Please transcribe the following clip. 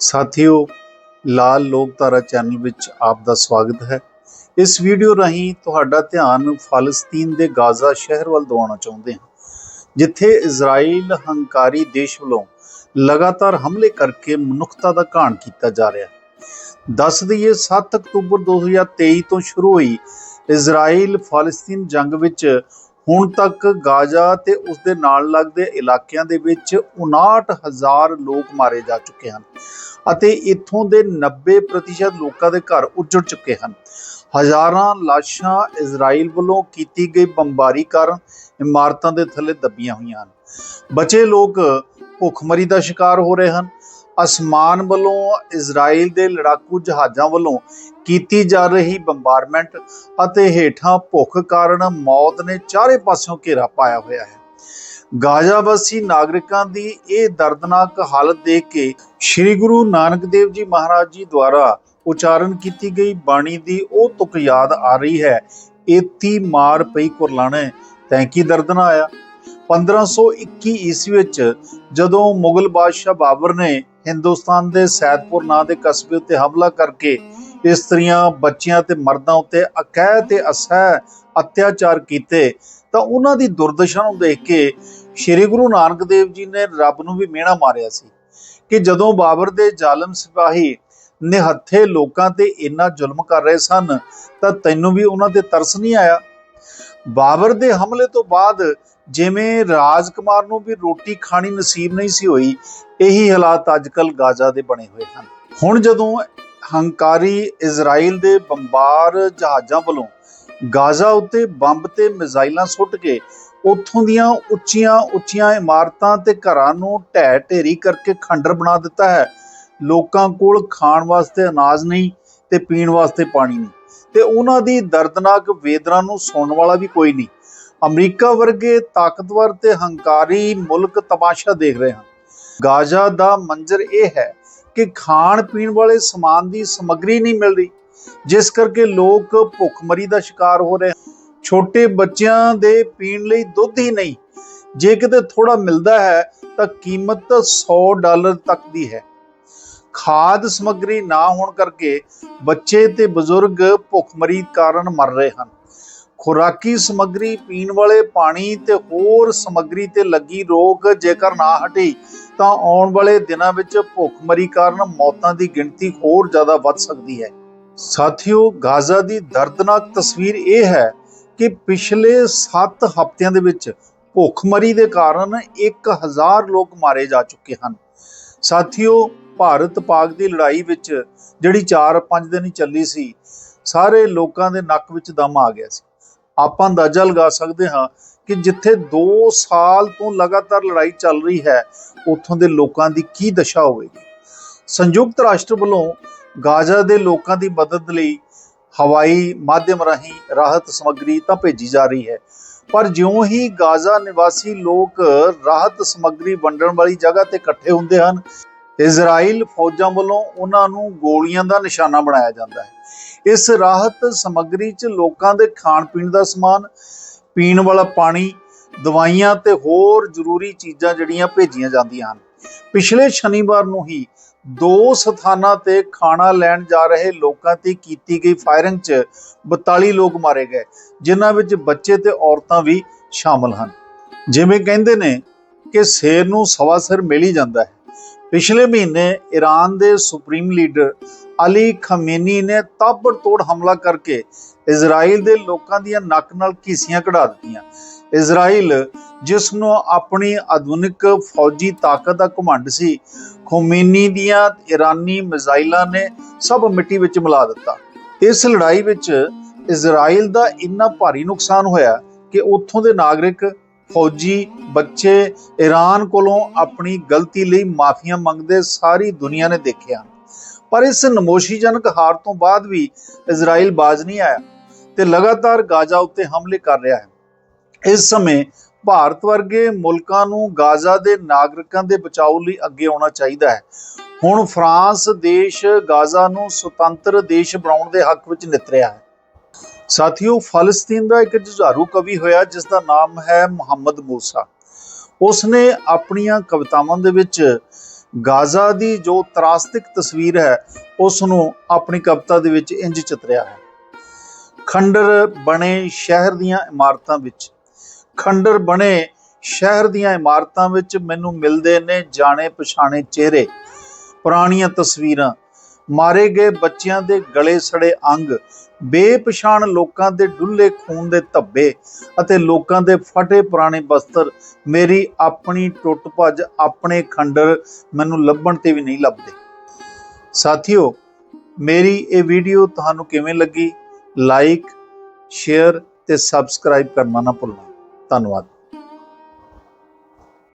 ਸਾਥੀਓ, ਲਾਲ ਲੋਕਧਾਰਾ ਚੈਨਲ ਵਿੱਚ ਆਪ ਦਾ ਸਵਾਗਤ ਹੈ। ਇਸ ਵੀਡੀਓ ਰਾਹੀਂ ਤੁਹਾਡਾ ਧਿਆਨ ਫਲਸਤੀਨ ਦੇ ਗਾਜ਼ਾ ਸ਼ਹਿਰ ਵੱਲ ਦਵਾਉਣਾ ਚਾਹੁੰਦੇ ਹਾਂ, ਜਿੱਥੇ ਇਜ਼ਰਾਈਲ ਹੰਕਾਰੀ ਦੇਸ਼ ਵੱਲੋਂ ਲਗਾਤਾਰ ਹਮਲੇ ਕਰਕੇ ਮਨੁੱਖਤਾ ਦਾ ਘਾਣ ਕੀਤਾ ਜਾ ਰਿਹਾ ਹੈ। ਦੱਸ ਦਈਏ 7 ਅਕਤੂਬਰ 2023 ਤੋਂ ਸ਼ੁਰੂ ਹੋਈ ਇਜ਼ਰਾਈਲ ਫਲਸਤੀਨ ਜੰਗ ਵਿੱਚ ਹੁਣ ਤੱਕ ਗਾਜ਼ਾ ਤੇ ਉਸ ਦੇ ਨਾਲ ਲੱਗਦੇ ਇਲਾਕਿਆਂ ਦੇ ਵਿੱਚ 59000 ਲੋਕ ਮਾਰੇ ਜਾ ਚੁੱਕੇ ਹਨ ਅਤੇ ਇੱਥੋਂ ਦੇ 90% ਲੋਕਾਂ ਦੇ ਘਰ ਉੱਜੜ ਚੁੱਕੇ ਹਨ। ਹਜ਼ਾਰਾਂ ਲਾਸ਼ਾਂ ਇਜ਼ਰਾਈਲ ਵੱਲੋਂ ਕੀਤੀ ਗਈ ਬੰਬਾਰੀ ਕਾਰਨ ਇਮਾਰਤਾਂ ਦੇ ਥੱਲੇ ਦੱਬੀਆਂ ਹੋਈਆਂ ਹਨ। ਬਚੇ ਲੋਕ ਭੁੱਖਮਰੀ ਦਾ ਸ਼ਿਕਾਰ ਹੋ ਰਹੇ ਹਨ ਅਸਮਾਨ ਵੱਲੋਂ, ਇਜ਼ਰਾਈਲ ਦੇ ਲੜਾਕੂ ਜਹਾਜ਼ਾਂ ਵੱਲੋਂ ਕੀਤੀ ਜਾ ਰਹੀ ਬੰਬਾਰਮੈਂਟ ਅਤੇ ਹੇਠਾਂ ਭੁੱਖ ਕਾਰਨ ਮੌਤ ਨੇ ਚਾਰੇ ਪਾਸਿਓਂ ਘੇਰਾ ਪਾਇਆ ਹੋਇਆ ਹੈ। ਗਾਜ਼ਾ ਵਾਸੀ ਨਾਗਰਿਕਾਂ ਦੀ ਇਹ ਦਰਦਨਾਕ ਹਾਲਤ ਦੇਖ ਕੇ ਸ੍ਰੀ ਗੁਰੂ ਨਾਨਕ ਦੇਵ ਜੀ ਮਹਾਰਾਜ ਜੀ ਦੁਆਰਾ ਉਚਾਰਨ ਕੀਤੀ ਗਈ ਬਾਣੀ ਦੀ ਉਹ ਤੁਕ ਯਾਦ ਆ ਰਹੀ ਹੈ, ਏਤੀ ਮਾਰ ਪਈ ਕੁਰਲਾਣੇ, ਤੈਂ ਕੀ ਦਰਦ ਆਇਆ 1521 ਈਸਵੀ ਵਿੱਚ ਜਦੋਂ ਮੁਗਲ ਬਾਦਸ਼ਾਹ ਬਾਬਰ ਨੇ ਹਿੰਦੁਸਤਾਨ ਦੇ ਸੈਦਪੁਰ ਨਾਂ ਦੇ ਕਸਬੇ ਉੱਤੇ ਹਮਲਾ ਕਰਕੇ ਇਸਤਰੀਆਂ ਬੱਚਿਆਂ ਤੇ ਮਰਦਾਂ ਉੱਤੇ ਅਕਹਿ ਤੇ ਅਸਹਿ ਅਤਿਆਚਾਰ ਕੀਤੇ, ਤਾਂ ਉਹਨਾਂ ਦੀ ਦੁਰਦਸ਼ਾ ਨੂੰ ਦੇਖ ਕੇ ਸ੍ਰੀ ਗੁਰੂ ਨਾਨਕ ਦੇਵ ਜੀ ਨੇ ਰੱਬ ਨੂੰ ਵੀ ਮਿਹਣਾ ਮਾਰਿਆ ਸੀ ਕਿ ਜਦੋਂ ਬਾਬਰ ਦੇ ਜ਼ਾਲਮ ਸਿਪਾਹੀ ਨਿਹੱਥੇ ਲੋਕਾਂ ਤੇ ਇੰਨਾ ਜ਼ੁਲਮ ਕਰ ਰਹੇ ਸਨ, ਤਾਂ ਤੈਨੂੰ ਵੀ ਉਹਨਾਂ ਤੇ ਤਰਸ ਨਹੀਂ ਆਇਆ? ਬਾਬਰ ਦੇ ਹਮਲੇ ਤੋਂ ਬਾਅਦ ਜਿਵੇਂ ਰਾਜ ਕੁਮਾਰ ਨੂੰ ਵੀ ਰੋਟੀ ਖਾਣੀ ਨਸੀਬ ਨਹੀਂ ਸੀ ਹੋਈ, ਇਹੀ ਹਾਲਾਤ ਅੱਜਕੱਲ ਗਾਜ਼ਾ ਦੇ ਬਣੇ ਹੋਏ ਹਨ। ਹੁਣ ਜਦੋਂ ਹੰਕਾਰੀ ਇਜ਼ਰਾਈਲ ਦੇ ਬੰਬਾਰ ਜਹਾਜ਼ਾਂ ਵੱਲੋਂ ਗਾਜ਼ਾ ਉੱਤੇ ਬੰਬ ਤੇ ਮਿਜ਼ਾਈਲਾਂ ਸੁੱਟ ਕੇ ਉੱਥੋਂ ਦੀਆਂ ਉੱਚੀਆਂ ਉੱਚੀਆਂ ਇਮਾਰਤਾਂ ਤੇ ਘਰਾਂ ਨੂੰ ਢਹਿ ਢੇਰੀ ਕਰਕੇ ਖੰਡਰ ਬਣਾ ਦਿੱਤਾ ਹੈ, ਲੋਕਾਂ ਕੋਲ ਖਾਣ ਵਾਸਤੇ ਅਨਾਜ ਨਹੀਂ ਤੇ ਪੀਣ ਵਾਸਤੇ ਪਾਣੀ ਨਹੀਂ ਤੇ ਉਹਨਾਂ ਦੀ ਦਰਦਨਾਕ ਵੇਦਨਾ ਨੂੰ ਸੁਣਨ ਵਾਲਾ ਵੀ ਕੋਈ ਨਹੀਂ। ਅਮਰੀਕਾ ਵਰਗੇ ਤਾਕਤਵਰ ਤੇ ਹੰਕਾਰੀ ਮੁਲਕ ਤਮਾਸ਼ਾ ਦੇਖ ਰਹੇ ਹਨ। ਗਾਜ਼ਾ ਦਾ ਮੰਜ਼ਰ ਇਹ ਹੈ ਕਿ ਖਾਣ ਪੀਣ ਵਾਲੇ ਸਮਾਨ ਦੀ ਸਮੱਗਰੀ ਨਹੀਂ ਮਿਲ ਰਹੀ, ਜਿਸ ਕਰਕੇ ਲੋਕ ਭੁੱਖਮਰੀ ਦਾ ਸ਼ਿਕਾਰ ਹੋ ਰਹੇ ਹਨ। ਛੋਟੇ ਬੱਚਿਆਂ ਦੇ ਪੀਣ ਲਈ ਦੁੱਧ ਹੀ ਨਹੀਂ, ਜੇ ਕਿਤੇ ਥੋੜਾ ਮਿਲਦਾ ਹੈ ਤਾਂ ਕੀਮਤ 100 ਡਾਲਰ ਤੱਕ ਦੀ ਹੈ। ਖਾਦ ਸਮੱਗਰੀ ਨਾ ਹੋਣ ਕਰਕੇ ਬੱਚੇ ਤੇ ਬਜ਼ੁਰਗ ਭੁੱਖਮਰੀ ਕਾਰਨ ਮਰ ਰਹੇ ਹਨ। ਖੁਰਾਕੀ ਸਮੱਗਰੀ ਪੀਣ ਵਾਲੇ ਪਾਣੀ ਤੇ ਹੋਰ ਸਮੱਗਰੀ ਤੇ ਲੱਗੀ ਰੋਗ ਜੇਕਰ ਨਾ ਹਟੀ, ਤਾਂ ਆਉਣ ਵਾਲੇ ਦਿਨਾਂ ਵਿੱਚ ਭੁੱਖਮਰੀ ਕਾਰਨ ਮੌਤਾਂ ਦੀ ਗਿਣਤੀ ਹੋਰ ਜ਼ਿਆਦਾ ਵੱਧ ਸਕਦੀ ਹੈ। ਸਾਥੀਓ, ਗਾਜ਼ਾ ਦੀ ਦਰਦਨਾਕ ਤਸਵੀਰ ਇਹ ਹੈ ਕਿ ਪਿਛਲੇ 7 ਹਫ਼ਤਿਆਂ ਦੇ ਵਿੱਚ ਭੁੱਖਮਰੀ ਦੇ ਕਾਰਨ 1000 ਲੋਕ ਮਾਰੇ ਜਾ ਚੁੱਕੇ ਹਨ। ਸਾਥੀਓ, ਭਾਰਤ ਪਾਕ ਦੀ ਲੜਾਈ ਵਿੱਚ ਜਿਹੜੀ 4-5 ਦਿਨ ਚੱਲੀ ਸੀ, ਸਾਰੇ ਲੋਕਾਂ ਦੇ ਨੱਕ ਵਿੱਚ ਦਮ ਆ ਗਿਆ ਸੀ। ਆਪਾਂ ਅੰਦਾਜ਼ਾ ਲਗਾ ਸਕਦੇ ਹਾਂ ਕਿ ਜਿੱਥੇ 2 ਸਾਲ ਤੋਂ ਲਗਾਤਾਰ ਲੜਾਈ ਚੱਲ ਰਹੀ ਹੈ, ਉੱਥੋਂ ਦੇ ਲੋਕਾਂ ਦੀ ਕੀ ਦਸ਼ਾ ਹੋਵੇਗੀ? ਸੰਯੁਕਤ ਰਾਸ਼ਟਰ ਵੱਲੋਂ ਗਾਜ਼ਾ ਦੇ ਲੋਕਾਂ ਦੀ ਮਦਦ ਲਈ ਹਵਾਈ ਮਾਧਿਅਮ ਰਾਹੀਂ ਰਾਹਤ ਸਮੱਗਰੀ ਤਾਂ ਭੇਜੀ ਜਾ ਰਹੀ ਹੈ, ਪਰ ਜਿਉਂ ਹੀ ਗਾਜ਼ਾ ਨਿਵਾਸੀ ਲੋਕ ਰਾਹਤ ਸਮੱਗਰੀ ਵੰਡਣ ਵਾਲੀ ਜਗ੍ਹਾ ਤੇ ਇਕੱਠੇ ਹੁੰਦੇ ਹਨ ਇਜ਼ਰਾਈਲ ਫੌਜਾਂ ਵੱਲੋਂ ਉਹਨਾਂ ਨੂੰ ਗੋਲੀਆਂ ਦਾ ਨਿਸ਼ਾਨਾ ਬਣਾਇਆ ਜਾਂਦਾ ਹੈ। ਇਸ ਰਾਹਤ ਸਮੱਗਰੀ 'ਚ ਲੋਕਾਂ ਦੇ ਖਾਣ ਪੀਣ ਦਾ ਸਮਾਨ, ਪੀਣ ਵਾਲਾ ਪਾਣੀ, ਦਵਾਈਆਂ ਤੇ ਹੋਰ ਜ਼ਰੂਰੀ ਚੀਜ਼ਾਂ ਜਿਹੜੀਆਂ ਭੇਜੀਆਂ ਜਾਂਦੀਆਂ ਹਨ। ਪਿਛਲੇ ਸ਼ਨੀਵਾਰ ਨੂੰ ਹੀ ਦੋ ਸਥਾਨਾਂ ਤੇ ਖਾਣਾ ਲੈਣ ਜਾ ਰਹੇ ਲੋਕਾਂ ਤੇ ਕੀਤੀ ਗਈ ਫਾਇਰਿੰਗ 'ਚ 42 ਲੋਕ ਮਾਰੇ ਗਏ, ਜਿਨ੍ਹਾਂ ਵਿੱਚ ਬੱਚੇ ਤੇ ਔਰਤਾਂ ਵੀ ਸ਼ਾਮਲ ਹਨ। ਜਿਵੇਂ ਕਹਿੰਦੇ ਨੇ ਕਿ ਸ਼ੇਰ ਨੂੰ ਸਵਾ ਸਿਰ ਮਿਲ ਹੀ ਜਾਂਦਾ ਹੈ। ਪਿਛਲੇ ਮਹੀਨੇ ਈਰਾਨ ਦੇ ਸੁਪਰੀਮ ਲੀਡਰ ਅਲੀ ਖਮੇਨੀ ਨੇ ਤਾਬੜਤੋੜ ਹਮਲਾ ਕਰਕੇ ਇਜ਼ਰਾਈਲ ਦੇ ਲੋਕਾਂ ਦੀਆਂ ਨੱਕ ਨਾਲ ਘੀਸੀਆਂ ਕਢਾ ਦਿੱਤੀਆਂ। ਇਜ਼ਰਾਈਲ, ਜਿਸ ਨੂੰ ਆਪਣੀ ਆਧੁਨਿਕ ਫੌਜੀ ਤਾਕਤ ਦਾ ਘਮੰਡ ਸੀ, ਖੋਮੇਨੀ ਦੀਆਂ ਇਰਾਨੀ ਮਿਜ਼ਾਈਲਾਂ ਨੇ ਸਭ ਮਿੱਟੀ ਵਿੱਚ ਮਿਲਾ ਦਿੱਤਾ। ਇਸ ਲੜਾਈ ਵਿੱਚ ਇਜ਼ਰਾਈਲ ਦਾ ਇੰਨਾ ਭਾਰੀ ਨੁਕਸਾਨ ਹੋਇਆ ਕਿ ਉੱਥੋਂ ਦੇ ਨਾਗਰਿਕ ਫੌਜੀ ਬੱਚੇ ਈਰਾਨ ਕੋਲੋਂ ਆਪਣੀ ਗਲਤੀ ਲਈ ਮਾਫੀਆਂ ਮੰਗਦੇ ਸਾਰੀ ਦੁਨੀਆ ਨੇ ਦੇਖਿਆ। ਪਰ ਇਸ ਨਮੋਸ਼ੀਜਨਕ ਹਾਰ ਤੋਂ ਬਾਅਦ ਵੀ ਇਜ਼ਰਾਈਲ ਬਾਜ਼ ਨਹੀਂ ਆਇਆ ਤੇ ਲਗਾਤਾਰ ਗਾਜ਼ਾ ਉੱਤੇ ਹਮਲੇ ਕਰ ਰਿਹਾ ਹੈ। ਇਸ ਸਮੇਂ ਭਾਰਤ ਵਰਗੇ ਮੁਲਕਾਂ ਨੂੰ ਗਾਜ਼ਾ ਦੇ ਨਾਗਰਿਕਾਂ ਦੇ ਬਚਾਓ ਲਈ ਅੱਗੇ ਆਉਣਾ ਚਾਹੀਦਾ ਹੈ। ਹੁਣ ਫਰਾਂਸ ਦੇਸ਼ ਗਾਜ਼ਾ ਨੂੰ ਸੁਤੰਤਰ ਦੇਸ਼ ਬਣਾਉਣ ਦੇ ਹੱਕ ਵਿੱਚ ਨਿਤਰਿਆ ਹੈ। ਸਾਥੀਓ, ਫਲਸਤੀਨ ਦਾ ਇੱਕ ਜੁਝਾਰੂ ਕਵੀ ਹੋਇਆ ਜਿਸ ਦਾ ਨਾਮ ਹੈ ਮੁਹੰਮਦ ਮੂਸਾ। ਉਸ ਨੇ ਆਪਣੀਆਂ ਕਵਿਤਾਵਾਂ ਦੇ ਵਿੱਚ ਗਾਜ਼ਾ ਦੀ ਜੋ ਤਰਾਸਤਿਕ ਤਸਵੀਰ ਹੈ ਉਸ ਨੂੰ ਆਪਣੀ ਕਵਿਤਾ ਦੇ ਵਿੱਚ ਇੰਜ ਚਿਤਰਿਆ ਹੈ। ਖੰਡਰ ਬਣੇ ਸ਼ਹਿਰ ਦੀਆਂ ਇਮਾਰਤਾਂ ਵਿੱਚ। ਖੰਡਰ ਬਣੇ ਸ਼ਹਿਰ ਦੀਆਂ ਇਮਾਰਤਾਂ ਵਿੱਚ ਮੈਨੂੰ ਮਿਲਦੇ ਨੇ ਜਾਣੇ ਪਛਾਣੇ ਚਿਹਰੇ, ਪੁਰਾਣੀਆਂ ਤਸਵੀਰਾਂ, ਮਾਰੇ ਗਏ ਬੱਚਿਆਂ ਦੇ ਗਲੇ ਸੜੇ ਅੰਗ ਬੇਪਛਾਣ ਲੋਕਾਂ ਦੇ ਡੁੱਲੇ ਖੂਨ ਦੇ ਧੱਬੇ ਅਤੇ ਲੋਕਾਂ ਦੇ ਫਟੇ ਪੁਰਾਣੇ ਬਸਤਰ। ਮੇਰੀ ਆਪਣੀ ਟੁੱਟ ਭੱਜ ਆਪਣੇ ਖੰਡਰ ਮੈਨੂੰ ਲੱਭਣ ਤੇ ਵੀ ਨਹੀਂ ਲੱਭਦੇ। ਸਾਥੀਓ, ਮੇਰੀ ਇਹ ਵੀਡੀਓ ਤੁਹਾਨੂੰ ਕਿਵੇਂ ਲੱਗੀ? ਲਾਈਕ ਸ਼ੇਅਰ ਤੇ ਸਬਸਕ੍ਰਾਈਬ ਕਰਨਾ ਨਾ ਭੁੱਲਣਾ। ਧੰਨਵਾਦ।